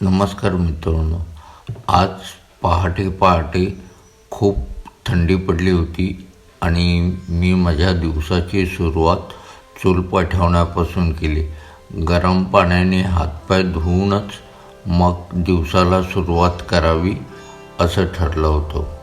नमस्कार मित्रांनो. आज पहाटे पहाटे खूप थंडी पडली होती आणि मी माझ्या दिवसाची सुरुवात चूल ठेवण्यापासून केली. गरम पाण्याने हातपाय धुवूनच मग दिवसाला सुरुवात करावी असं ठरलं होतं.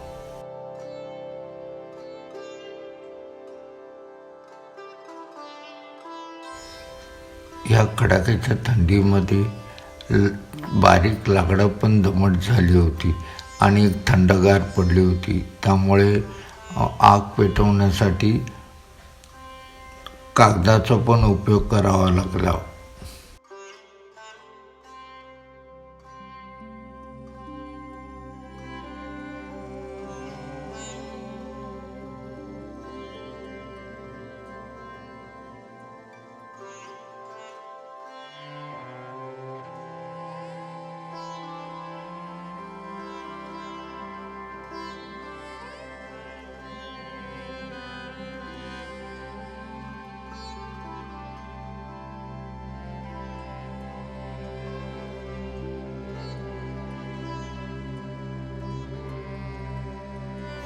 या कडाक्याच्या थंडीमध्ये ल बारीक लाकडं पण दमट झाली होती आणि थंडगार पडली होती. त्यामुळे आग पेटवण्यासाठी कागदाचा पण उपयोग करावा लागला.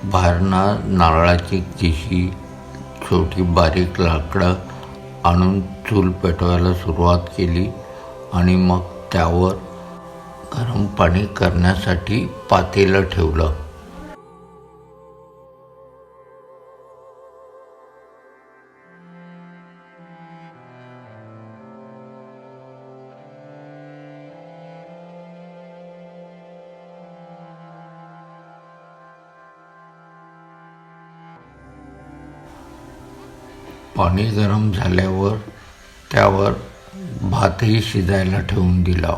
भारणा नारळाची किशी छोटी बारीक लाकडं आणून चूल पेटवायला सुरुवात केली आणि मग त्यावर गरम पाणी करण्यासाठी पातेलं ठेवलं. पाणी गरम झाल्यावर त्यावर भातही शिजायला ठेवून दिला.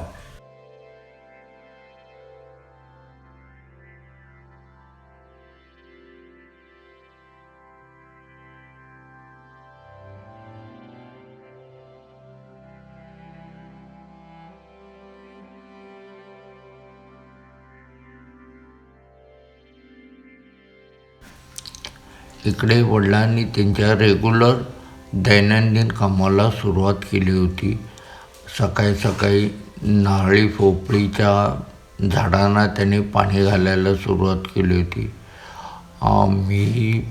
इकडे वडिलांनी त्यांच्या रेग्युलर दैनंदिन कामाला सुरुवात केली होती. सकाळी सकाळी नारळी पोपळीच्या झाडांना त्यांनी पाणी घालायला सुरुवात केली होती. मी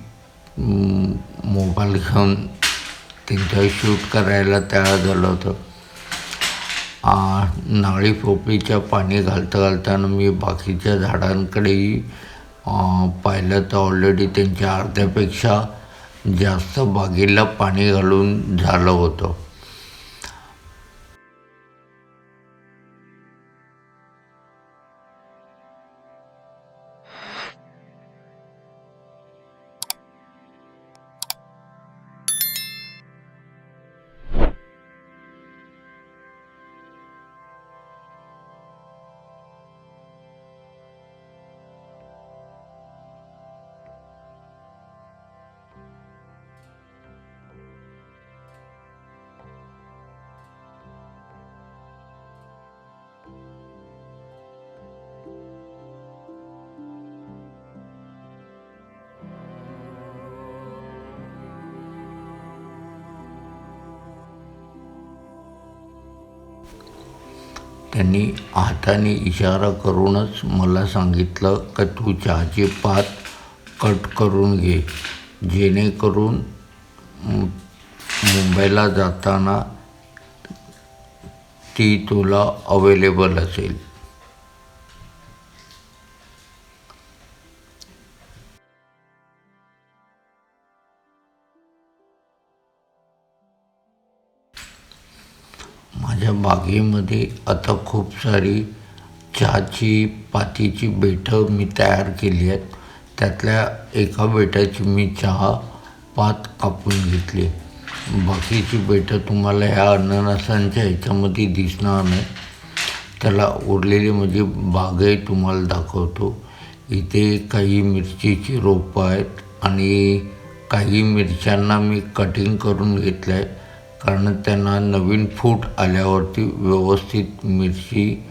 मोबाईल घेऊन त्यांच्या शूट करायला तयार झालं होतं. नाळी नारळी पोपळीच्या पाणी घालता घालताना मी बाकीच्या झाडांकडेही पाहिलं तर ऑलरेडी त्यांच्या अर्ध्यापेक्षा जास्त बागेला पाणी घालून झालं होतं. त्यांनी हाताने इशारा करूनच मला सांगितलं का तू चहाचे पात कट करून घे. जेणेकरून मुंबईला जाताना ती तुला अवेलेबल असेल. माझ्या बागेमध्ये आता खूप सारी चहाची पातीची बेटं मी तयार केली आहेत. त्यातल्या एका बेटाची मी चहा पात कापून घेतली. बाकीची बेटं तुम्हाला ह्या अननसांच्या ह्याच्यामध्ये दिसणार नाही. त्याला उरलेली म्हणजे बागही तुम्हाला दाखवतो. इथे काही मिरचीची रोपं आहेत आणि काही मिरच्यांना मी कटिंग करून घेतलं आहे कारण त्यांना नवीन फूट आल्यावरती व्यवस्थित मिरची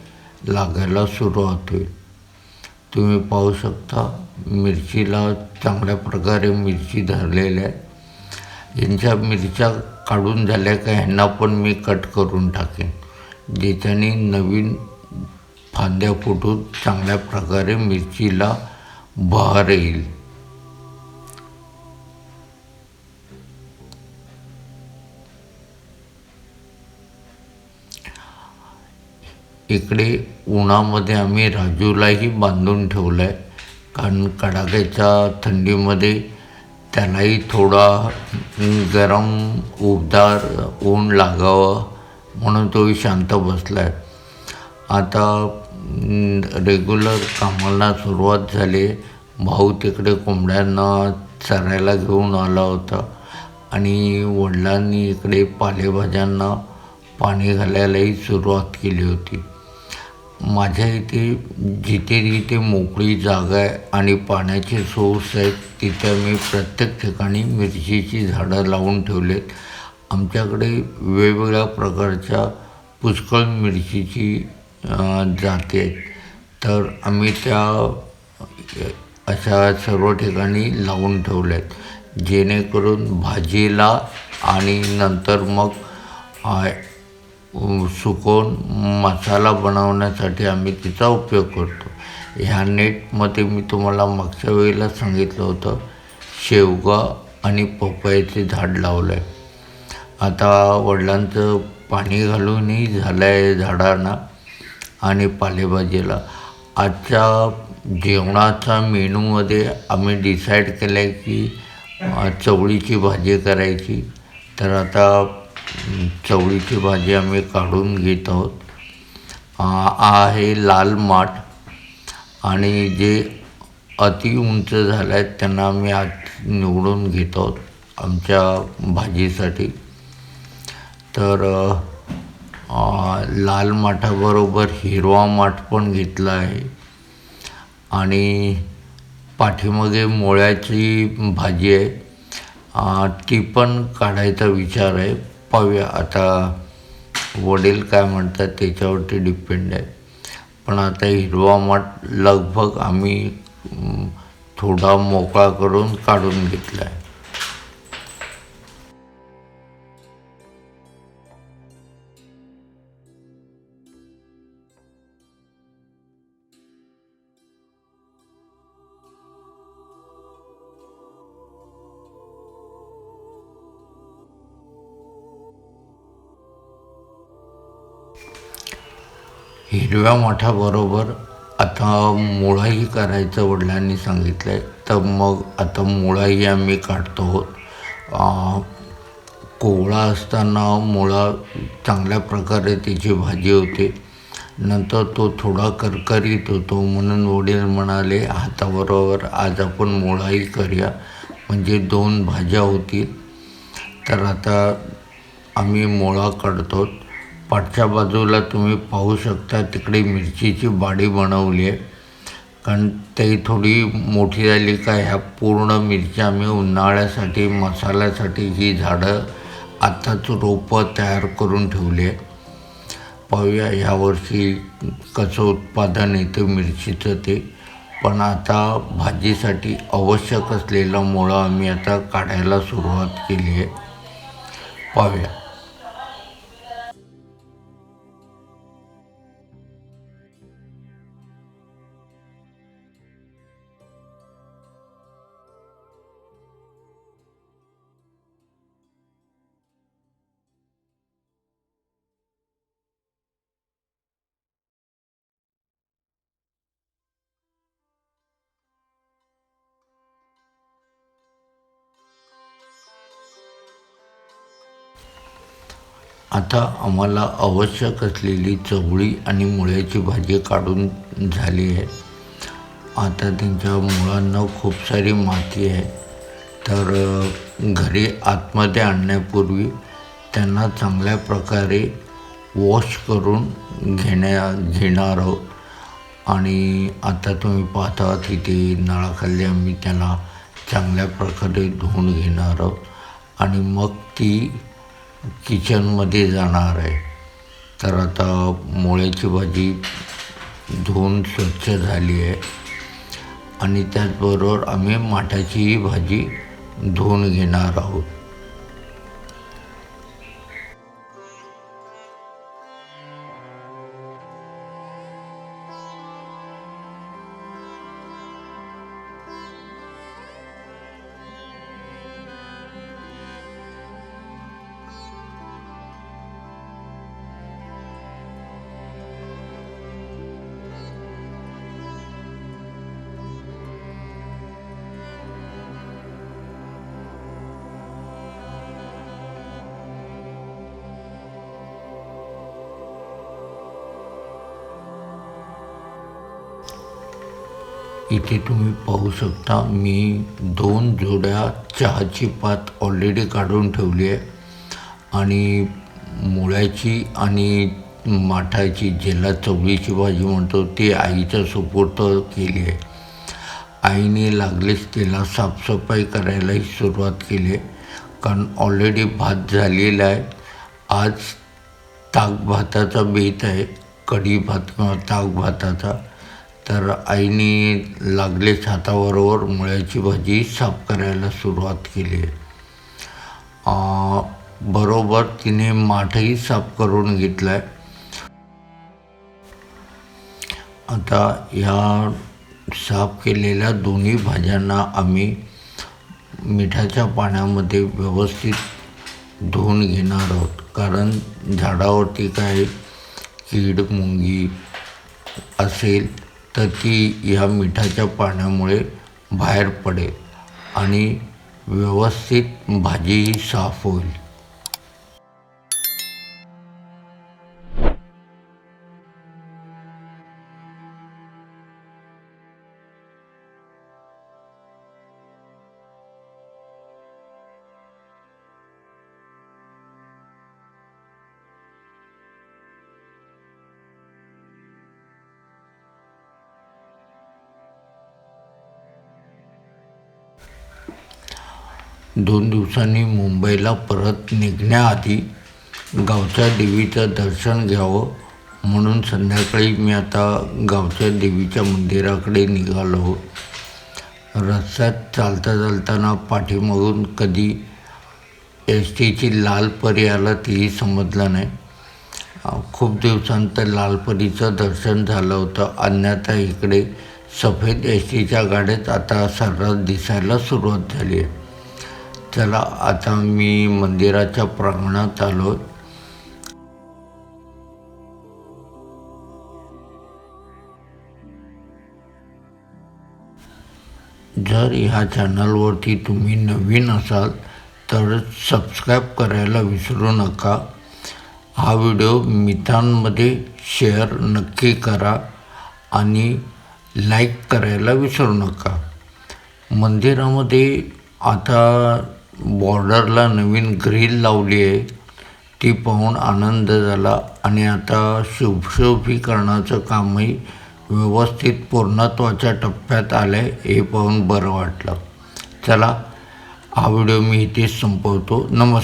लागायला सुरुवात होईल. तुम्ही पाहू शकता मिरचीला चांगल्या प्रकारे मिरची धरलेल्या आहे. यांच्या मिरच्या काढून झाल्या का ह्यांना पण मी कट करून टाकेन. ज्याच्याने नवीन फांद्या फुटून चांगल्या प्रकारे मिरचीला बहार येईल. इकडे उन्हामध्ये आम्ही राजूलाही बांधून ठेवलं आहे कारण कडाक्याच्या थंडीमध्ये त्यालाही थोडा गरम उबदार ऊन लागावं म्हणून तोही शांत बसला आहे आता रेग्युलर कामाला सुरुवात झाली. भाऊ तिकडे कोंबड्यांना चरायला घेऊन आला होता. आणि वडिलांनी इकडे पालेभाज्यांना पाणी घालायलाही सुरुवात केली होती. माझ्या इथे जिथे जिथे मोकळी जागा आहे आणि पाण्याचे सोर्स आहेत तिथे मी प्रत्येक ठिकाणी मिरचीची झाडं लावून ठेवलेत. आमच्याकडे वेगवेगळ्या प्रकारच्या पुष्कळ मिरचीची जाती आहेत. तर आम्ही त्या अशा सर्व ठिकाणी लावून ठेवल्या आहेत जेणेकरून भाजीला आणि नंतर मग सुकवून मसाला बनवण्यासाठी आम्ही तिचा उपयोग करतो. ह्या नेटमध्ये मी तुम्हाला मागच्या वेळेला सांगितलं होतं शेवगा आणि पपयाचे झाड लावलं आहे आता वडिलांचं पाणी घालूनही झालं आहे झाडांना आणि पालेभाजीला. आजच्या जेवणाचा मेनूमध्ये आम्ही डिसाईड केलं आहे की चवळीची भाजी करायची. तर आता चवळीची भाजी आम्ही काढून घेत आहोत आहे लाल माठ. आणि जे अति उंच झाले आहेत त्यांना आम्ही आज निवडून घेत आहोत आमच्या भाजीसाठी. तर लाल माठाबरोबर हिरवा माठ पण घेतला आहे. आणि पाठीमागे मुळ्याची भाजी आहे. ती पण काढायचा विचार आहे. पाहूया. आता वडील काय म्हणतात त्याच्यावरती डिपेंड आहे. पण आता हिरवा माठ लगभग आम्ही थोडा मोकळा करून काढून घेतला आहे हिरव्या माठाबरोबर आता मुळाही करायचं वडिलांनी सांगितलं आहे तर मग आता मुळाही आम्ही काढतो आहोत. कोवळा असताना मुळा चांगल्या प्रकारे त्याची भाजी होते. नंतर तो थोडा करकरीत होतो म्हणून वडील म्हणाले हाताबरोबर आज आपण मुळाही करूया. म्हणजे दोन भाज्या होतील. तर आता आम्ही मुळा काढतो पाठच्या बाजूला तुम्ही पाहू शकता तिकडे मिरचीची बाडी बनवली आहे. कारण ते थोडी मोठी झाली का ह्या पूर्ण मिरच्या आम्ही उन्हाळ्यासाठी मसाल्यासाठी ही झाडं आत्ताच रोपं तयार करून ठेवली आहे पाहूया ह्यावर्षी कसं उत्पादन येतं मिरचीचं ते. पण आता भाजीसाठी आवश्यक असलेलं मुळं आम्ही आता काढायला सुरुवात केली आहे. पाहूया. आता आम्हाला आवश्यक असलेली चवळी आणि मुळ्याची भाजी काढून झाली आहे. आता त्यांच्या मुळांना खूप सारी माती आहे. तर घरी आतमध्ये आणण्यापूर्वी त्यांना चांगल्या प्रकारे वॉश करून घेण्या घेणार आहोत. आणि आता तुम्ही पाहता तिथे नळाखाली आम्ही त्यांना चांगल्या प्रकारे धुवून घेणार आहोत. आणि मग ती किचनमध्ये जाणार आहे. तर आता मुळ्याची भाजी धुवून स्वच्छ झाली आहे. आणि त्याचबरोबर आम्ही माठाचीही भाजी धुवून घेणार आहोत. इथे तुम्ही पाहू शकता मी दोन जोड्या चहाची पात ऑलरेडी काढून ठेवली आहे. आणि मुळ्याची आणि माठाची ज्याला चवळीची भाजी म्हणतो ती आईच्या सुपूर्त केली आहे. आईने लागलेच तिला साफसफाई करायलाही सुरुवात केली आहे. कारण ऑलरेडी भात झालेला आहे. आज ताक भाताचा बेत आहे. कढी भात किंवा ताक भाताचा तर आईने लागलेच हाताबरोबर मुळ्याची भाजी साफ करायला सुरुवात केली. आहे बरोबर तिने माठही साफ करून घेतलं आहे आता ह्या साफ केलेल्या दोन्ही भाज्यांना आम्ही मिठाच्या पाण्यामध्ये व्यवस्थित धुवून घेणार आहोत. कारण झाडावरती काय कीड मुंगी असेल तर ती ह्या मिठाच्या पाण्यामुळे बाहेर पडेल आणि व्यवस्थित भाजीही साफ होईल. दोन दिवसांनी मुंबईला परत निघण्याआधी गावच्या देवीचं दर्शन घ्यावं म्हणून संध्याकाळी मी आता गावच्या देवीच्या मंदिराकडे निघालो रस्त्यात चालता चालताना पाठीमागून कधी एस टीची लाल परी आला तेही समजलं नाही. खूप खूप लाल लालपरीचं दर्शन झालं होतं. अन्यथा इकडे सफेद एस टीच्या गाड्यात आता सर्रास दिसायला सुरुवात झाली आहे. चला आता मी मंदिराच्या प्रांगणात आलो. जर ह्या चॅनलवरती तुम्ही नवीन असाल तर सबस्क्राईब करायला विसरू नका. हा व्हिडिओ मित्रांमध्ये शेअर नक्की करा आणि लाईक करायला विसरू नका. मंदिरामध्ये आता बॉर्डरला नवीन ग्रिल लावली आहे. ती पाहून आनंद झाला आणि आता शुभशोभीकरणाचं कामही व्यवस्थित पूर्णत्वाच्या टप्प्यात आलं आहे हे पाहून बरं वाटलं. चला हा व्हिडिओ मी इथेच संपवतो. नमस्कार.